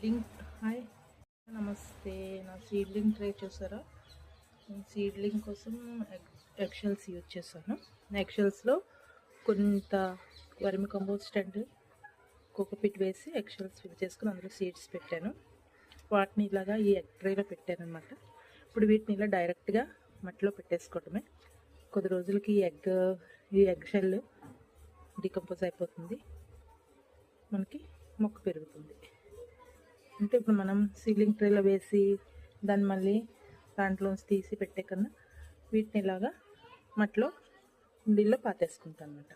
Seedling hi. నమస్తే. నా seedling try చేశారా? నేను సీడ్లింగ్ కోసం ఎక్షల్స్ యూజ్ చేశాను. ఎక్షల్స్లో కొంత వర్మి కంపోస్ట్ అండ్ కోకోపిట్ వేసి ఎక్షల్స్ ఫిల్ చేసుకుని అందులో సీడ్స్ పెట్టాను. వాటిని ఇలాగా ఈ ఎగ్ ట్రేలో పెట్టాను అనమాట ఇప్పుడు వీటిని ఇలా డైరెక్ట్గా మట్టిలో పెట్టేసుకోవటమే కొద్ది రోజులకి ఈ ఎగ్ ఈ ఎగ్ షెల్ డికంపోజ్ అయిపోతుంది. మనకి మొక్క పెరుగుతుంది. అంటే ఇప్పుడు మనం సీలింగ్ ట్రేలో వేసి దాన్ని మళ్ళీ దాంట్లోంచి తీసి పెట్టే కన్నా వీటిని ఇలాగా మట్లో కుండీల్లో పాతేసుకుంటాను అనమాట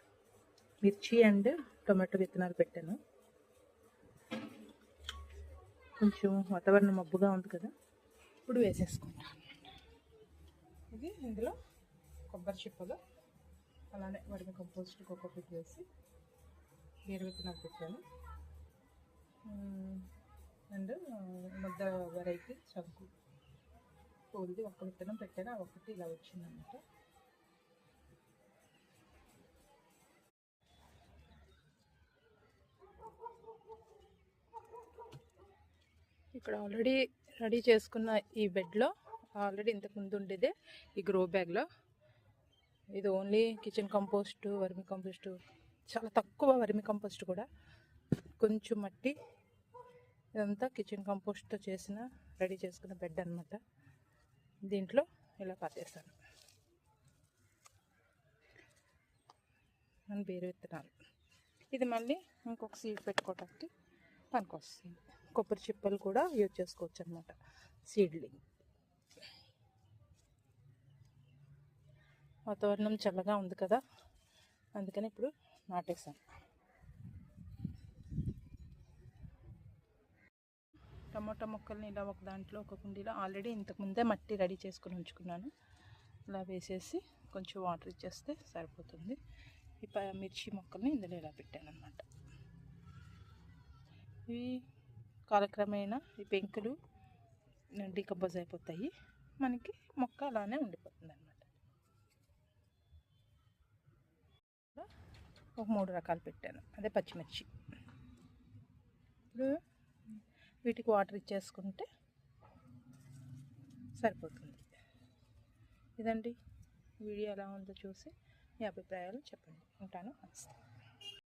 మిర్చి అండ్ టొమాటో విత్తనాలు పెట్టాను. కొంచెం వాతావరణం మబ్బుగా ఉంది కదా ఇప్పుడు వేసేసుకుంటాను ఇది ఇందులో కొబ్బరి చిప్పలు అలానే వాటిని కంపోస్ట్ ఒక్కొక్కటి వేసి వేరు విత్తనాలు పెట్టాను. అండ్ ముద్ద వెరైటీ చంకు. పూలది ఒక్క విత్తనం పెట్టాను ఆ ఒకటి ఇలా వచ్చిందన్నమాట ఇక్కడ ఆల్రెడీ రెడీ చేసుకున్న ఈ బెడ్లో ఆల్రెడీ ఇంతకు ముందు ఉండేదే ఈ గ్రో బ్యాగ్లో ఇది only kitchen compost vermi compost చాలా తక్కువ వర్మి కంపోస్ట్ కూడా. కొంచెం మట్టి ఇదంతా కిచెన్ కంపోస్ట్తో చేసిన రెడీ చేసుకున్న బెడ్ అనమాట దీంట్లో ఇలా పాతేస్తాను మన బేరు విత్తనాలు. ఇది మళ్ళీ ఇంకొక సీడ్ పెట్టుకోవడానికి పనికొస్తుంది. కొబ్బరి చిప్పలు కూడా యూజ్ చేసుకోవచ్చు అనమాట సీడ్లింగ్ వాతావరణం చల్లగా ఉంది కదా అందుకని ఇప్పుడు నాటేసాను టమాటా మొక్కల్ని ఇలా ఒక దాంట్లో ఒక కుండీలో ఆల్రెడీ ఇంతకుముందే మట్టి రెడీ చేసుకుని ఉంచుకున్నాను. ఇలా వేసేసి కొంచెం వాటర్ ఇచ్చేస్తే సరిపోతుంది. ఈ ప మిర్చి మొక్కల్ని ఇందులో ఇలా పెట్టాను అనమాట ఇవి కాలక్రమేణా ఈ పెంకులు డికంపోజ్ అయిపోతాయి. మనకి మొక్క అలానే ఉండిపోతుంది అనమాట ఒక మూడు రకాలు పెట్టాను. అదే పచ్చిమిర్చి. ఇప్పుడు వీటికి వాటర్ ఇచ్చేసుకుంటే సరిపోతుంది. ఇదండి. వీడియో ఎలా ఉందో చూసి మీ అభిప్రాయాలు చెప్పండి. ఉంటాను. నమస్తే.